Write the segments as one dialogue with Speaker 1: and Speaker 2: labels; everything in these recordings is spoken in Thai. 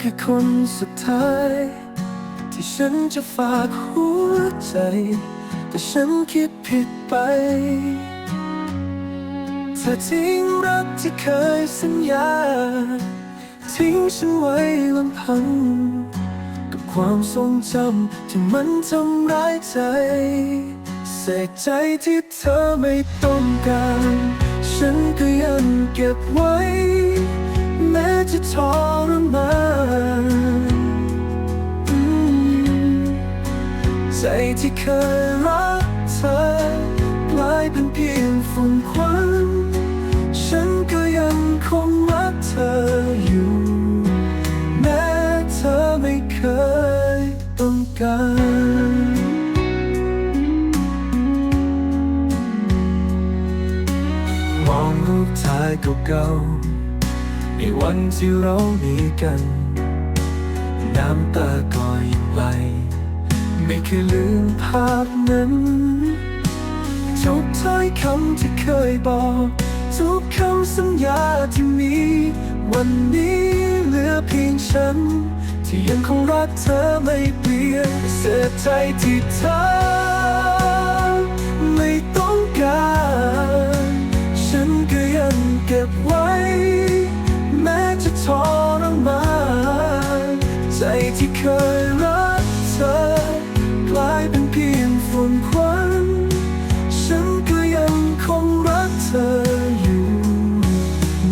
Speaker 1: แค่คนสุดท้าย ที่ฉันจะฝากหัวใจ แต่ฉันคิดผิดไป เธอทิ้งรักที่เคยสัญญา ทิ้งฉันไว้ลำพัง กับความทรงจำที่มันทำร้ายใจเศษใจที่เธอไม่ต้องการ ฉันก็ยังเก็บไว้ จะทรมานใจที่เคยรักเธอกลายเป็นเพียงฝุ่นควันฉันก็ยังคงรักเธออยู่ แม้เธอไม่เคยต้องการมองรูปถ่ายเก่าๆ วันที่เรามีกัน น้ำตาก็ยังไหลไม่เคยลืมภาพนั้นทุกถ้อยคำที่เคยบอก ทุกคำสัญญาที่มี วันนี้เหลือเพียงฉัน ที่ยังคงรักเธอไม่เปลี่ยนเสียใจที่เธอ ที่เคยรักเธอกลายเป็นเพียงฝุ่นควันฉันก็ยังคงรักเธออยู่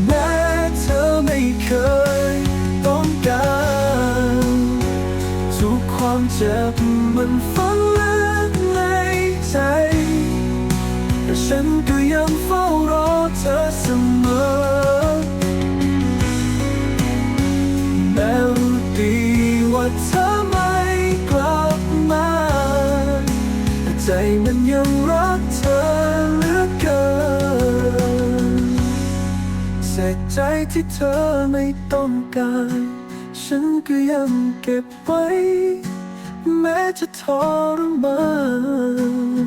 Speaker 1: แม้เธอไม่เคยต้องการ ทุกความเจ็บมัน มันยังรักเธอเหลือเกินเศษใจที่เธอไม่ต้องการ ฉันก็ยังเก็บไว้ แม้จะทรมาน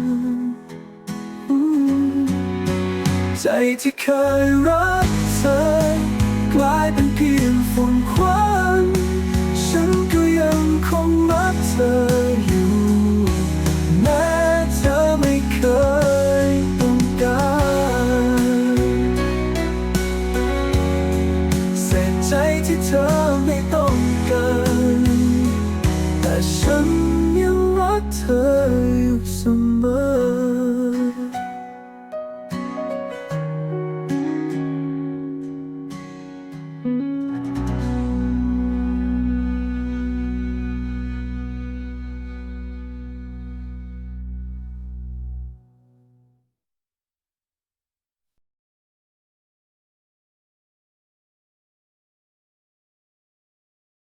Speaker 1: ใจที่เคยรักเธอ กลายเป็นเพียงฝุ่นควัน ที่เธอไม่ต้องการแต่ฉันยังรักเธออยู่เสมอ